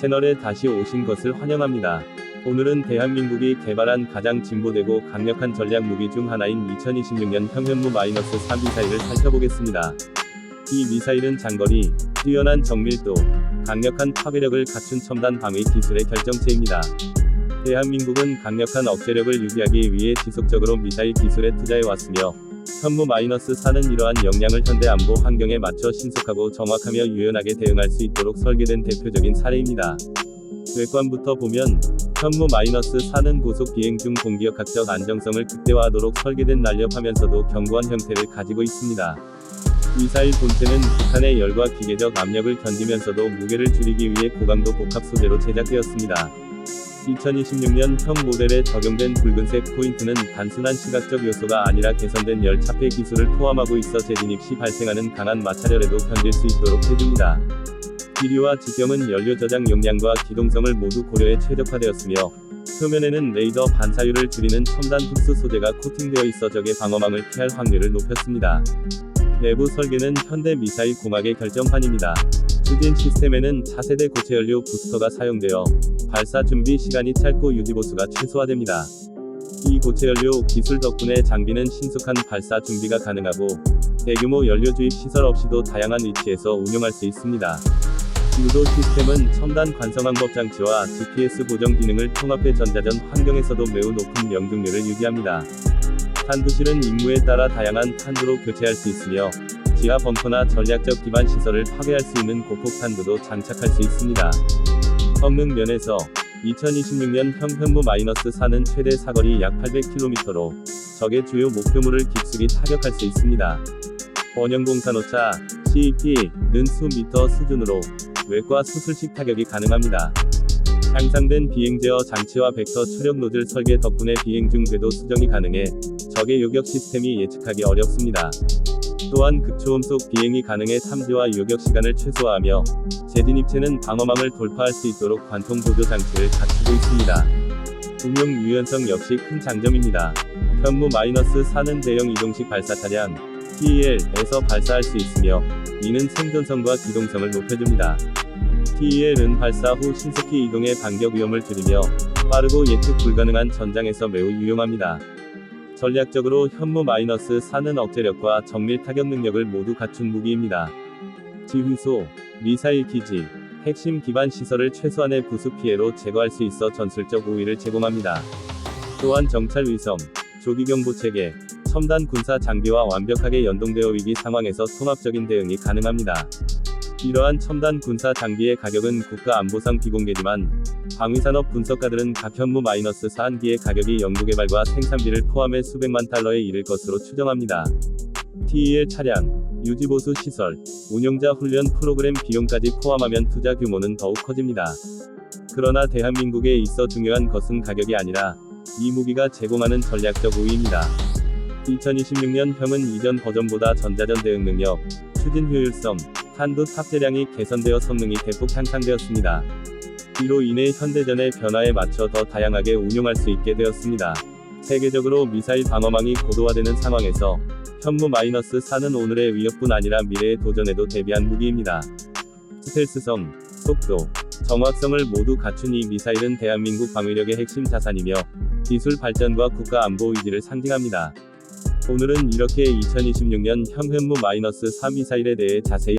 채널에 다시 오신 것을 환영합니다. 오늘은 대한민국이 개발한 가장 진보되고 강력한 전략 무기 중 하나인 2026년 평현무 마이너스 3 미사일을 살펴보겠습니다. 이 미사일은 장거리, 뛰어난 정밀도, 강력한 파괴력을 갖춘 첨단 방위 기술의 결정체입니다. 대한민국은 강력한 억제력을 유지하기 위해 지속적으로 미사일 기술에 투자해 왔으며, 현무 마이너스 4는 이러한 역량을 현대 안보 환경에 맞춰 신속하고 정확하며 유연하게 대응할 수 있도록 설계된 대표적인 사례입니다. 외관부터 보면 현무 마이너스 4는 고속 비행 중 공기역학적 안정성을 극대화하도록 설계된 날렵하면서도 견고한 형태를 가지고 있습니다. 미사일 본체는 북한의 열과 기계적 압력을 견디면서도 무게를 줄이기 위해 고강도 복합 소재로 제작되었습니다. 2026년 형 모델에 적용된 붉은색 포인트는 단순한 시각적 요소가 아니라 개선된 열 차폐 기술을 포함하고 있어 재진입 시 발생하는 강한 마찰열에도 견딜 수 있도록 해줍니다. 기류와 직경은 연료 저장 용량과 기동성을 모두 고려해 최적화되었으며 표면에는 레이더 반사율을 줄이는 첨단 흡수 소재가 코팅되어 있어 적의 방어망을 피할 확률을 높였습니다. 내부 설계는 현대 미사일 공학의 결정판입니다. 추진 시스템에는 차세대 고체연료 부스터가 사용되어 발사 준비 시간이 짧고 유지 보수가 최소화됩니다. 이 고체연료 기술 덕분에 장비는 신속한 발사 준비가 가능하고 대규모 연료 주입 시설 없이도 다양한 위치에서 운용할 수 있습니다. 유도 시스템은 첨단 관성항법 장치와 GPS 보정 기능을 통합해 전자전 환경에서도 매우 높은 명중률을 유지합니다. 탄두실은 임무에 따라 다양한 탄두로 교체할 수 있으며 지하 벙커나 전략적 기반 시설을 파괴할 수 있는 고폭 탄두도 장착할 수 있습니다. 성능 면에서 2026년 형 현무 마이너스 4는 최대 사거리 약 800km로 적의 주요 목표물을 깊숙이 타격할 수 있습니다. 원형공산오차 CEP는 수미터 수준으로 외과 수술식 타격이 가능합니다. 향상된 비행 제어 장치와 벡터 추력 노즐 설계 덕분에 비행 중 궤도 수정이 가능해 적의 요격 시스템이 예측하기 어렵습니다. 또한 극초음 속 비행이 가능해 탐지와 요격 시간을 최소화하며 재진입체는 방어망을 돌파할 수 있도록 관통 보조 장치를 갖추고 있습니다. 운용 유연성 역시 큰 장점입니다. 현무 마이너스 4는 대형 이동식 발사 차량 TEL에서 발사할 수 있으며 이는 생존성과 기동성을 높여줍니다. TEL은 발사 후 신속히 이동의 반격 위험을 줄이며 빠르고 예측 불가능한 전장에서 매우 유용합니다. 전략적으로 현무 마이너스 4는 억제력과 정밀 타격 능력을 모두 갖춘 무기입니다. 지휘소, 미사일 기지, 핵심 기반 시설을 최소한의 부수 피해로 제거할 수 있어 전술적 우위를 제공합니다. 또한 정찰 위성, 조기 경보 체계, 첨단 군사 장비와 완벽하게 연동되어 위기 상황에서 통합적인 대응이 가능합니다. 이러한 첨단 군사 장비의 가격은 국가 안보상 비공개지만 방위산업 분석가들은 각 현무 마이너스 사한기의 가격이 연구개발과 생산비를 포함해 수백만 달러에 이를 것으로 추정합니다. TEL 차량, 유지보수 시설, 운용자 훈련 프로그램 비용까지 포함하면 투자 규모는 더욱 커집니다. 그러나 대한민국에 있어 중요한 것은 가격이 아니라 이 무기가 제공하는 전략적 우위입니다. 2026년 형은 이전 버전보다 전자전 대응 능력, 추진 효율성, 탄두 탑재량이 개선되어 성능이 대폭 향상되었습니다. 이로 인해 현대전의 변화에 맞춰 더 다양하게 운용할 수 있게 되었습니다. 세계적으로 미사일 방어망이 고도화되는 상황에서 현무 마이너스 4는 오늘의 위협뿐 아니라 미래의 도전에도 대비한 무기입니다. 스텔스성, 속도, 정확성을 모두 갖춘 이 미사일은 대한민국 방위력의 핵심 자산이며 기술 발전과 국가 안보 의지를 상징합니다. 오늘은 이렇게 2026년 형 현무 마이너스 3 미사일에 대해 자세히